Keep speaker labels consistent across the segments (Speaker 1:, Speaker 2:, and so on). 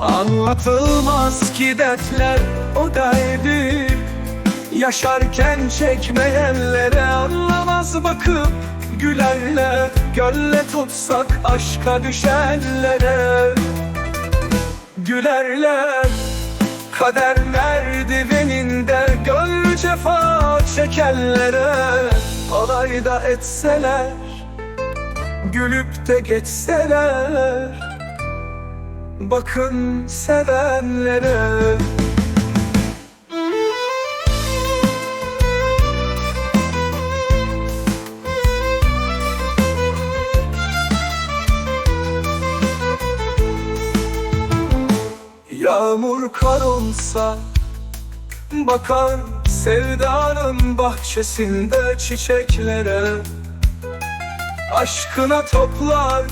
Speaker 1: Anlatılmaz ki dertler o derdi Yaşarken çekmeyenlere anlamaz bakıp gülerler Gölle tutsak aşka düşenlere. Gülerler Kader merdiveninde gönlü cefa çekenlere. Alay da etseler Gülüp de geçseler Bakın sevenlere. Yağmur kar olsa Bakar sevdanın bahçesinde çiçeklere Aşkına toplar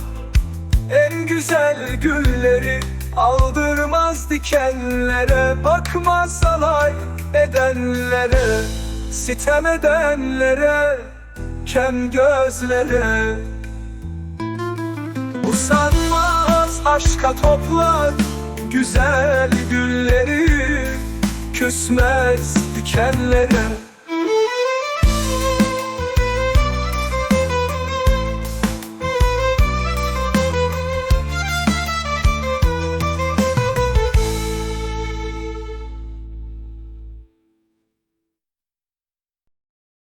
Speaker 1: en güzel gülleri Aldırmaz dikenlere Bakmaz alay edenlere Sitem edenlere Kem gözlere. Usanmaz aşka toplar Güzel gülleri Küsmez dikenlere